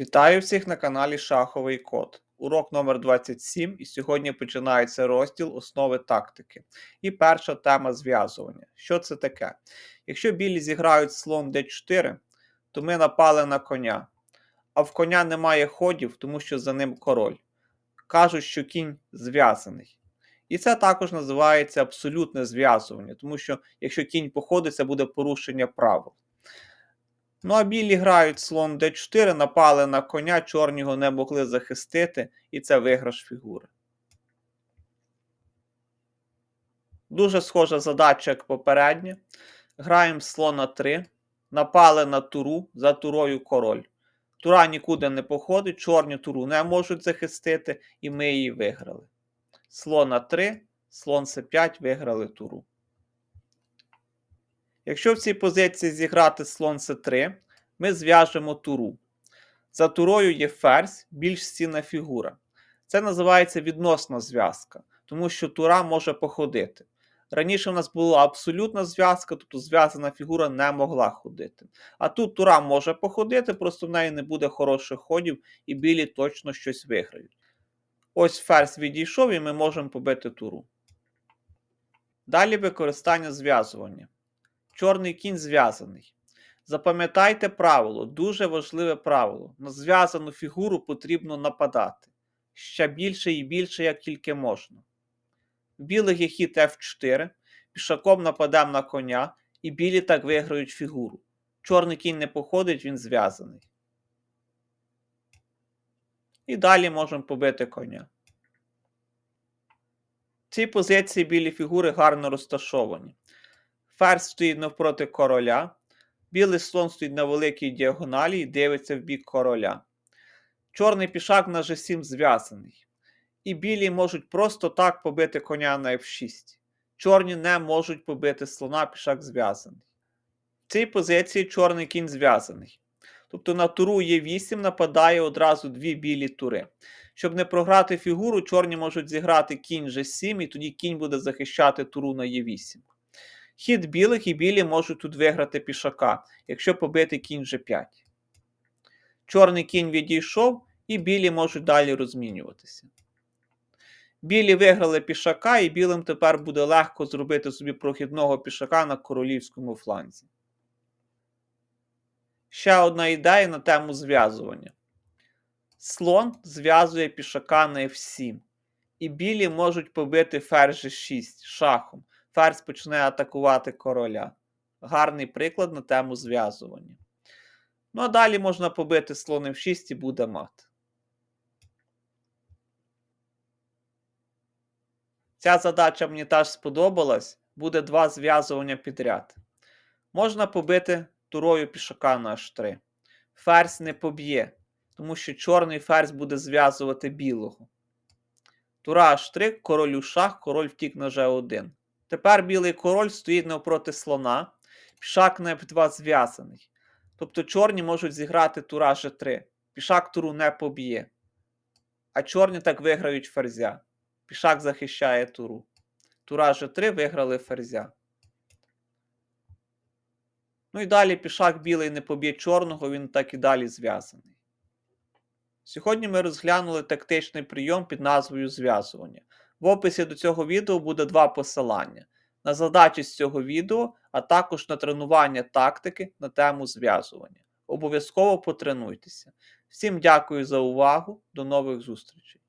Вітаю всіх на каналі Шаховий Код. Урок номер 27 і сьогодні починається розділ основи тактики. І перша тема зв'язування. Що це таке? Якщо білі зіграють слон d4, то ми напали на коня, а в коня немає ходів, тому що за ним король. Кажуть, що кінь зв'язаний. І це також називається абсолютне зв'язування, тому що якщо кінь походить, це буде порушення правил. Ну а білі грають слон d4, напали на коня, чорні його не могли захистити, і це виграш фігури. Дуже схожа задача, як попередня. Граємо слона 3, напали на туру, за турою король. Тура нікуди не походить, чорні туру не можуть захистити, і ми її виграли. Слона 3, слон c5 виграли туру. Якщо в цій позиції зіграти слон c3, ми зв'яжемо туру. За турою є ферзь, більш стінна фігура. Це називається відносна зв'язка, тому що тура може походити. Раніше в нас була абсолютна зв'язка, тобто зв'язана фігура не могла ходити. А тут тура може походити, просто в неї не буде хороших ходів, і білі точно щось виграють. Ось ферзь відійшов, і ми можемо побити туру. Далі використання зв'язування. Чорний кінь зв'язаний. Запам'ятайте правило, дуже важливе правило. На зв'язану фігуру потрібно нападати. Ще більше і більше, як тільки можна. В білих є хід F4, пішаком нападемо на коня, і білі так виграють фігуру. Чорний кінь не походить, він зв'язаний. І далі можемо побити коня. В цій позиції білі фігури гарно розташовані. Ферзь стоїть навпроти короля. Білий слон стоїть на великій діагоналі і дивиться в бік короля. Чорний пішак на G7 зв'язаний. І білі можуть просто так побити коня на F6. Чорні не можуть побити слона, пішак зв'язаний. В цій позиції чорний кінь зв'язаний. Тобто на туру є 8 нападає одразу дві білі тури. Щоб не програти фігуру, чорні можуть зіграти кінь G7, і тоді кінь буде захищати туру на Е8. Хід білих і білі можуть тут виграти пішака, якщо побити кінь G5. Чорний кінь відійшов, і білі можуть далі розмінюватися. Білі виграли пішака, і білим тепер буде легко зробити собі прохідного пішака на королівському фланзі. Ще одна ідея на тему зв'язування. Слон зв'язує пішака на F7. І білі можуть побити ферзь G6 шахом ферзь почне атакувати короля. Гарний приклад на тему зв'язування. Ну а далі можна побити слон f6 і буде мат. Ця задача мені теж сподобалась. Буде два зв'язування підряд. Можна побити турою пішака на h3. Ферзь не поб'є, тому що чорний ферзь буде зв'язувати білого. Тура h3, король у шах, король втік на g1. Тепер білий король стоїть навпроти слона, пішак на f2 зв'язаний. Тобто чорні можуть зіграти тура g3. Пішак туру не поб'є. А чорні так виграють ферзя. Пішак захищає туру. Тура g3 виграли ферзя. Ну і далі пішак білий не поб'є чорного, він так і далі зв'язаний. Сьогодні ми розглянули тактичний прийом під назвою зв'язування. В описі до цього відео буде два посилання на задачі з цього відео, а також на тренування тактики на тему зв'язування. Обов'язково потренуйтеся. Всім дякую за увагу, до нових зустрічей!